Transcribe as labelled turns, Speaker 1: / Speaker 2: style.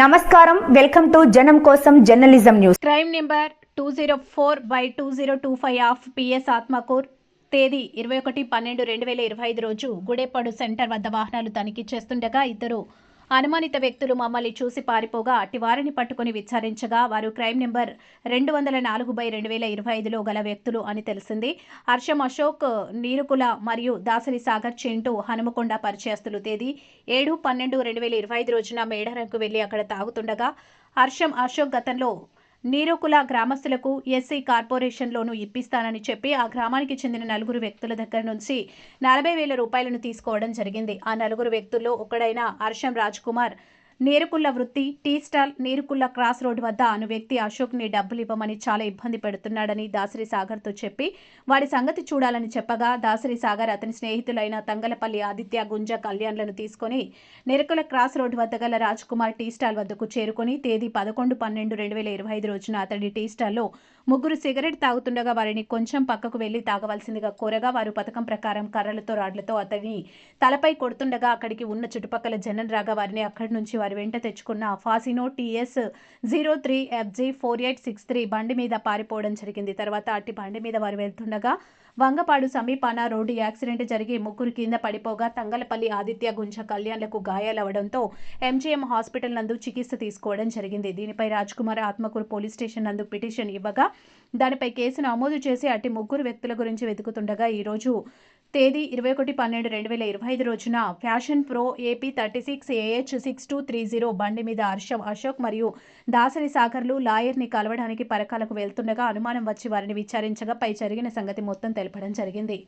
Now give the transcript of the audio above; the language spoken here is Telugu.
Speaker 1: నమస్కారం. వెల్కమ్ టు జనం కోసం journalism news.
Speaker 2: Crime number two zero four by two zero two five of PS Atmakur. తేదీ ఇరవై ఒకటి పన్నెండు రెండు వేల ఇరవై ఐదు రోజు గుడేపాడు సెంటర్ వద్ద వాహనాలు తనిఖీ చేస్తుండగా ఇద్దరు అనుమానిత వ్యక్తులు మమ్మల్ని చూసి పారిపోగా అట్టి వారిని పట్టుకుని విచారించగా వారు క్రైమ్ నెంబర్ రెండు వందల నాలుగు బై రెండు వేల ఇరవై ఐదులో గల వ్యక్తులు అని తెలిసింది. హర్షం అశోక్ నీరుకుల మరియు దాసరి సాగర్ చింటూ హనుమకొండ పరిచయస్తులు తేదీ ఏడు పన్నెండు రెండు వేల ఇరవై ఐదు రోజున మేడారంకు వెళ్ళి అక్కడ తాగుతుండగా హర్షం అశోక్ గతంలో నీరుకుల గ్రామస్తులకు ఎస్సీ కార్పొరేషన్లోనూ ఇప్పిస్తానని చెప్పి ఆ గ్రామానికి చెందిన నలుగురు వ్యక్తుల దగ్గర నుంచి నలభై వేల రూపాయలను తీసుకోవడం జరిగింది. ఆ నలుగురు వ్యక్తుల్లో ఒకడైన హర్షం రాజ్ కుమార్ నీరుకుల్ల వృత్తి tea stall Nerukulla cross road వద్ద అను వ్యక్తి అశోక్ని డబ్బులు ఇవ్వమని చాలా ఇబ్బంది పెడుతున్నాడని దాసరి సాగర్తో చెప్పి వాడి సంగతి చూడాలని చెప్పగా దాసరి సాగర్ అతని స్నేహితులైన తంగలపల్లి ఆదిత్య గుంజ కళ్యాణ్లను తీసుకొని నేరుకుల క్రాస్ రోడ్ వద్ద గల రాజ్ కుమార్ టీ స్టాల్ వద్దకు చేరుకొని తేదీ పదకొండు పన్నెండు రెండు వేల ఇరవై ఐదు రోజున అతడి టీ స్టాల్లో ముగ్గురు సిగరెట్ తాగుతుండగా వారిని కొంచెం పక్కకు వెళ్ళి తాగవలసిందిగా కోరగా వారు పథకం ప్రకారం కర్రలతో రాడ్లతో అతని తలపై కొడుతుండగా అక్కడికి ఉన్న చుట్టుపక్కల జనం రాగా వారిని అక్కడి నుంచి వారి వెంట తెచ్చుకున్న Fascino TS zero three FG four eight six three బండి మీద పారిపోవడం జరిగింది. తర్వాత అట్టి బండి మీద వారు వెళ్తుండగా వంగపాడు సమీపాన రోడ్డు యాక్సిడెంట్ జరిగి ముగ్గురు కింద పడిపోగా తంగలపల్లి ఆదిత్య గుంజ కళ్యాణ్లకు గాయాలవడంతో ఎంజీఎం హాస్పిటల్ నందు చికిత్స తీసుకోవడం జరిగింది. దీనిపై రాజ్కుమార్ ఆత్మకూరు పోలీస్ స్టేషన్ నందు పిటిషన్ ఇవ్వగా దానిపై కేసు నమోదు చేసి అట్టి ముగ్గురు వ్యక్తుల గురించి వెతుకుతుండగా ఈరోజు తేదీ ఇరవై ఒకటి పన్నెండు రెండు వేల ఇరవై ఐదు రోజున fashion pro AP thirty six AH six two three zero బండి మీద హర్షం అశోక్ మరియు దాసరి సాగర్లు లాయర్ని కలవడానికి పరకాలకు వెళ్తుండగా అనుమానం వచ్చి వారిని విచారించగా పై జరిగిన సంగతి మొత్తం తెలపడం జరిగింది.